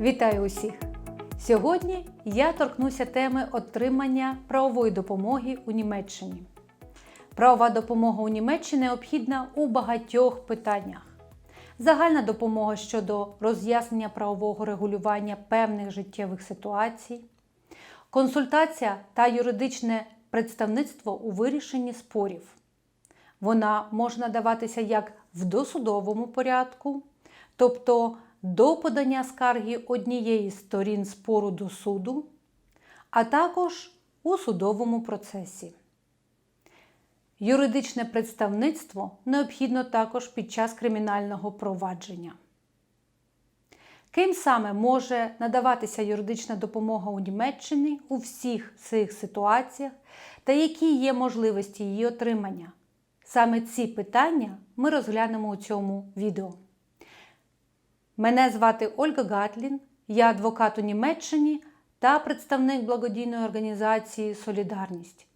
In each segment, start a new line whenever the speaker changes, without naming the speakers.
Вітаю усіх! Сьогодні я торкнуся теми отримання правової допомоги у Німеччині. Правова допомога у Німеччині необхідна у багатьох питаннях. Загальна допомога щодо роз'яснення правового регулювання певних життєвих ситуацій, консультація та юридичне представництво у вирішенні спорів. Вона може надаватися як в досудовому порядку, тобто до подання скарги однієї з сторін спору до суду, а також у судовому процесі. Юридичне представництво необхідно також під час кримінального провадження. Ким саме може надаватися юридична допомога у Німеччині у всіх цих ситуаціях та які є можливості її отримання? Саме ці питання ми розглянемо у цьому відео. Мене звати Ольга Гатлін, я адвокат у Німеччині та представник благодійної організації Солідарність.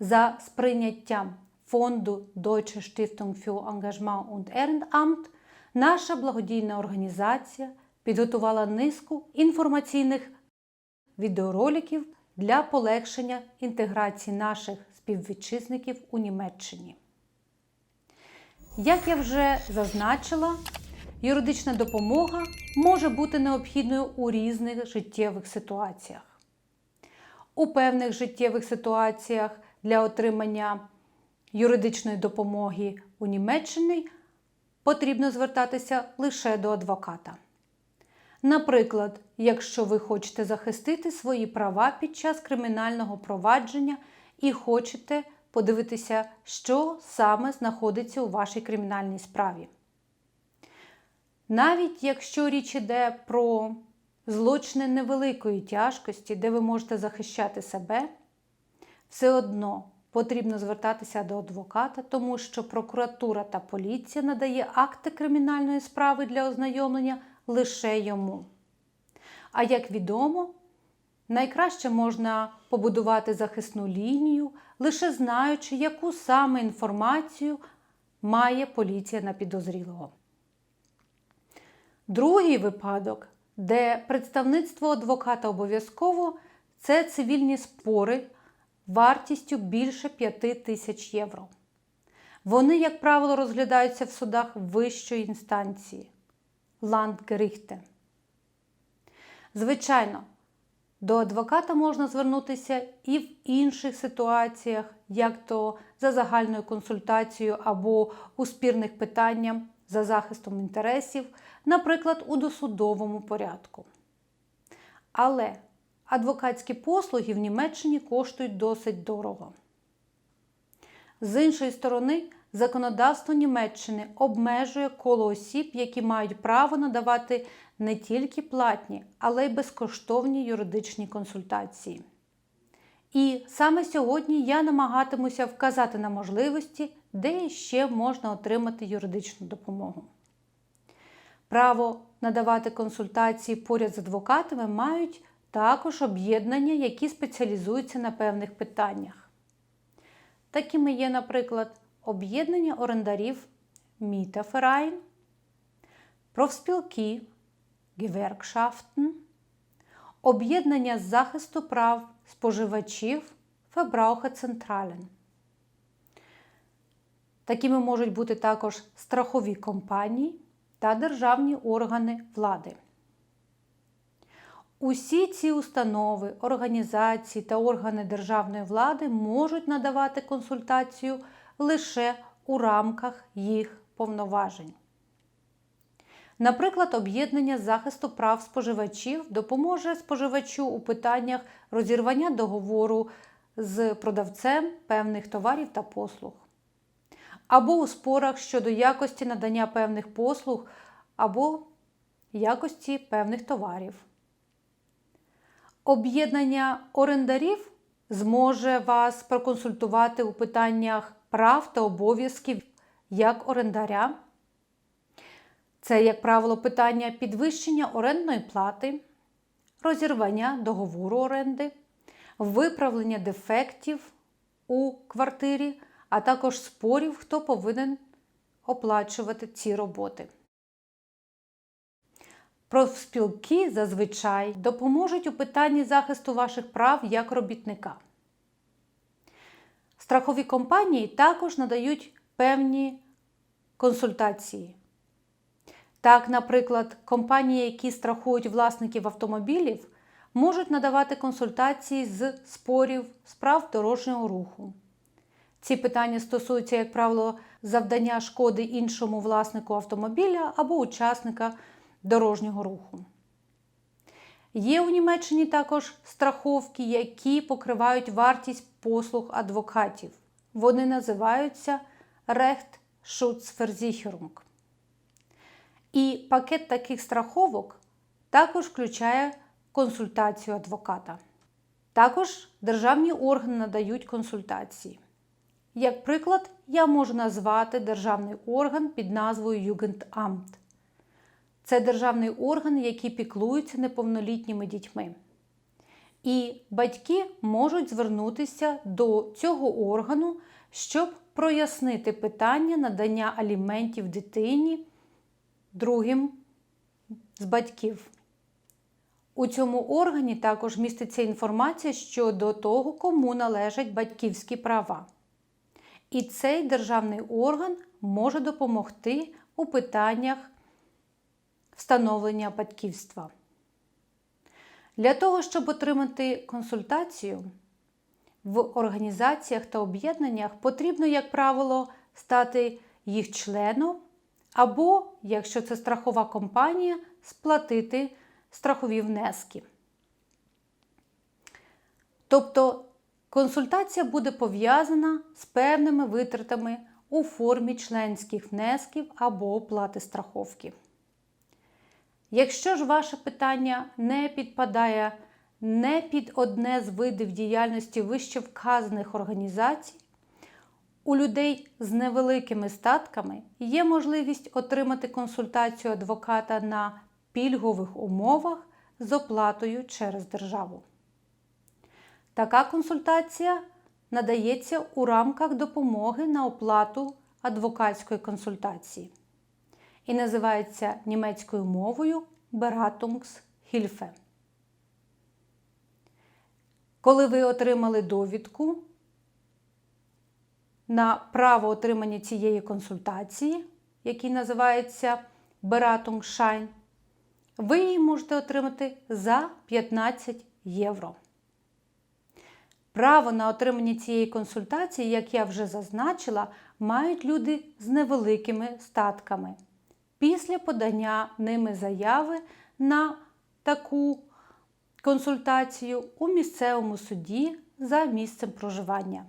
За сприйняттям фонду Deutsche Stiftung für Engagement und Ehrenamt наша благодійна організація підготувала низку інформаційних відеороликів для полегшення інтеграції наших співвітчизників у Німеччині. Як я вже зазначила, юридична допомога може бути необхідною у різних життєвих ситуаціях. У певних життєвих ситуаціях для отримання юридичної допомоги у Німеччині потрібно звертатися лише до адвоката. Наприклад, якщо ви хочете захистити свої права під час кримінального провадження і хочете подивитися, що саме знаходиться у вашій кримінальній справі. Навіть якщо річ іде про злочини невеликої тяжкості, де ви можете захищати себе, все одно потрібно звертатися до адвоката, тому що прокуратура та поліція надає акти кримінальної справи для ознайомлення лише йому. А як відомо, найкраще можна побудувати захисну лінію, лише знаючи, яку саме інформацію має поліція на підозрілого. Другий випадок, де представництво адвоката обов'язково, це цивільні спори вартістю більше 5 тисяч євро. Вони, як правило, розглядаються в судах вищої інстанції Ландгеріхте. Звичайно, до адвоката можна звернутися і в інших ситуаціях, як то за загальною консультацією або у спірних питаннях за захистом інтересів, наприклад, у досудовому порядку. Але адвокатські послуги в Німеччині коштують досить дорого. З іншої сторони, законодавство Німеччини обмежує коло осіб, які мають право надавати не тільки платні, але й безкоштовні юридичні консультації. І саме сьогодні я намагатимуся вказати на можливості, де ще можна отримати юридичну допомогу. Право надавати консультації поряд з адвокатами мають також об'єднання, які спеціалізуються на певних питаннях. Такими є, наприклад, об'єднання орендарів Мітаферайн, профспілки Геверкшафтен, об'єднання з захисту прав споживачів Фебрауха Централен. Такими можуть бути також страхові компанії та державні органи влади. Усі ці установи, організації та органи державної влади можуть надавати консультацію лише у рамках їх повноважень. Наприклад, об'єднання захисту прав споживачів допоможе споживачу у питаннях розірвання договору з продавцем певних товарів та послуг, або у спорах щодо якості надання певних послуг або якості певних товарів. Об'єднання орендарів зможе вас проконсультувати у питаннях прав та обов'язків як орендаря. Це, як правило, питання підвищення орендної плати, розірвання договору оренди, виправлення дефектів у квартирі, а також спорів, хто повинен оплачувати ці роботи. Профспілки зазвичай допоможуть у питанні захисту ваших прав як робітника. Страхові компанії також надають певні консультації. Так, наприклад, компанії, які страхують власників автомобілів, можуть надавати консультації з спорів справ дорожнього руху. Ці питання стосуються, як правило, завдання шкоди іншому власнику автомобіля або учасника дорожнього руху. Є у Німеччині також страховки, які покривають вартість послуг адвокатів. Вони називаються Rechtsschutzversicherung. І пакет таких страховок також включає консультацію адвоката. Також державні органи надають консультації. Як приклад, я можу назвати державний орган під назвою Jugendamt. Це державний орган, який піклується неповнолітніми дітьми. І батьки можуть звернутися до цього органу, щоб прояснити питання надання аліментів дитині другим з батьків. У цьому органі також міститься інформація щодо того, кому належать батьківські права. І цей державний орган може допомогти у питаннях встановлення батьківства. Для того, щоб отримати консультацію в організаціях та об'єднаннях, потрібно, як правило, стати їх членом, або, якщо це страхова компанія, сплатити страхові внески. Тобто консультація буде пов'язана з певними витратами у формі членських внесків або оплати страховки. Якщо ж ваше питання не підпадає не під одне з видів діяльності вище вказаних організацій, у людей з невеликими статками є можливість отримати консультацію адвоката на пільгових умовах з оплатою через державу. Така консультація надається у рамках допомоги на оплату адвокатської консультації і називається німецькою мовою Beratungshilfe. Коли ви отримали довідку на право отримання цієї консультації, який називається Beratungsschein, ви її можете отримати за 15 євро. Право на отримання цієї консультації, як я вже зазначила, мають люди з невеликими статками після подання ними заяви на таку консультацію у місцевому суді за місцем проживання.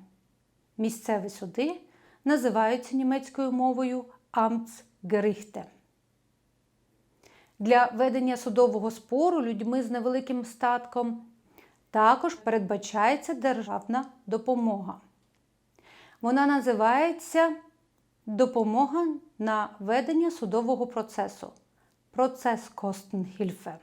Місцеві суди називаються німецькою мовою Amtsgerichte. Для ведення судового спору людьми з невеликим статком також передбачається державна допомога. Вона називається допомога на ведення судового процесу процес Костенхільфе.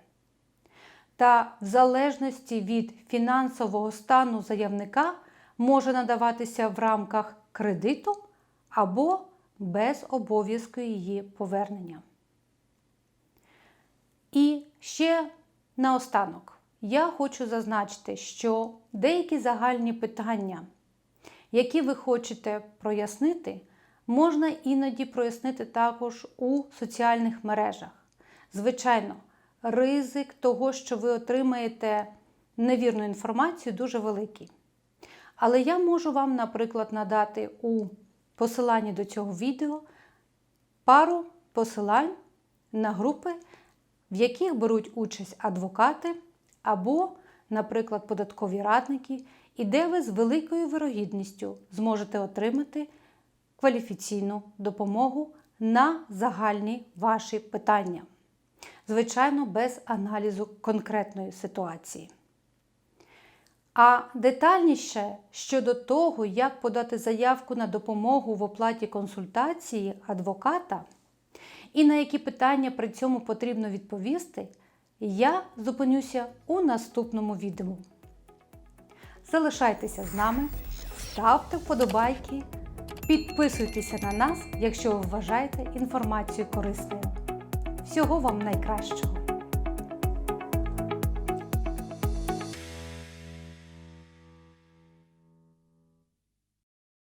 Та в залежності від фінансового стану заявника може надаватися в рамках кредиту або без обов'язку її повернення. І ще наостанок я хочу зазначити, що деякі загальні питання, які ви хочете прояснити, можна іноді прояснити також у соціальних мережах. Звичайно, ризик того, що ви отримаєте невірну інформацію, дуже великий. Але я можу вам, наприклад, надати у посиланні до цього відео пару посилань на групи, в яких беруть участь адвокати або, наприклад, податкові радники, і де ви з великою вирогідністю зможете отримати кваліфіційну допомогу на загальні ваші питання. Звичайно, без аналізу конкретної ситуації. А детальніше щодо того, як подати заявку на допомогу в оплаті консультації адвоката і на які питання при цьому потрібно відповісти, я зупинюся у наступному відео. Залишайтеся з нами, ставте вподобайки, підписуйтеся на нас, якщо ви вважаєте інформацію корисною. Всього вам найкращого!